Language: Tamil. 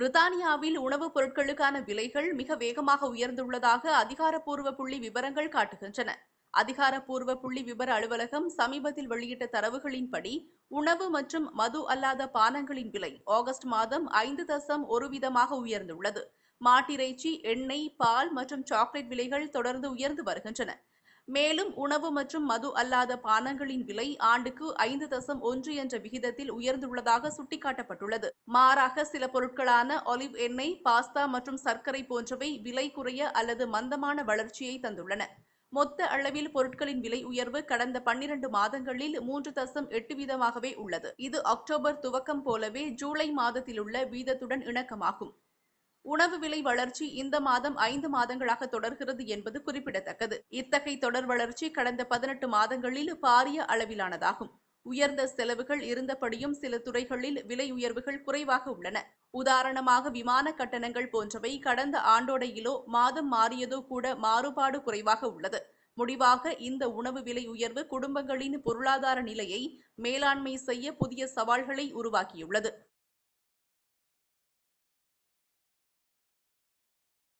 பிரித்தானியாவில் உணவுப் பொருட்களுக்கான விலைகள் மிக வேகமாக உயர்ந்துள்ளதாக அதிகாரப்பூர்வ புள்ளி விவரங்கள் காட்டுகின்றன. அதிகாரப்பூர்வ புள்ளி விவர அலுவலகம் சமீபத்தில் வெளியிட்ட தரவுகளின்படி உணவு மற்றும் மது அல்லாத பானங்களின் விலை ஆகஸ்ட் மாதம் ஐந்து தசம் ஒரு வீதமாக உயர்ந்துள்ளது. மாட்டிறைச்சி எண்ணெய் பால் மற்றும் சாக்லேட் விலைகள் தொடர்ந்து உயர்ந்து வருகின்றன. மேலும் உணவு மற்றும் மது அல்லாத பானங்களின் விலை ஆண்டுக்கு ஐந்து தசம் ஒன்று என்ற விகிதத்தில் உயர்ந்துள்ளதாக சுட்டிக்காட்டப்பட்டுள்ளது. மாறாக சில பொருட்களான ஒலிவ் எண்ணெய் பாஸ்தா மற்றும் சர்க்கரை போன்றவை விலை குறைய அல்லது மந்தமான வளர்ச்சியை தந்துள்ளன. மொத்த அளவில் பொருட்களின் விலை உயர்வு கடந்த பன்னிரண்டு மாதங்களில் மூன்று தசம் எட்டு வீதமாகவே உள்ளது. இது அக்டோபர் துவக்கம் போலவே ஜூலை மாதத்திலுள்ள வீதத்துடன் இணக்கமாகும். உணவு விலை வளர்ச்சி இந்த மாதம் ஐந்து மாதங்களாக தொடர்கிறது என்பது குறிப்பிடத்தக்கது. இத்தகைய தொடர் வளர்ச்சி கடந்த பதினெட்டு மாதங்களில் பாரிய அளவிலானதாகும். உயர்ந்த செலவுகள் இருந்தபடியும் சில துறைகளில் விலை உயர்வுகள் குறைவாக உள்ளன. உதாரணமாக விமான கட்டணங்கள் போன்றவை கடந்த ஆண்டோடையிலோ மாதம் மாறியதோ கூட மாறுபாடு குறைவாக உள்ளது. முடிவாக இந்த உணவு விலை உயர்வு குடும்பங்களின் பொருளாதார நிலையை மேலாண்மை செய்ய புதிய சவால்களை உருவாக்கியுள்ளது.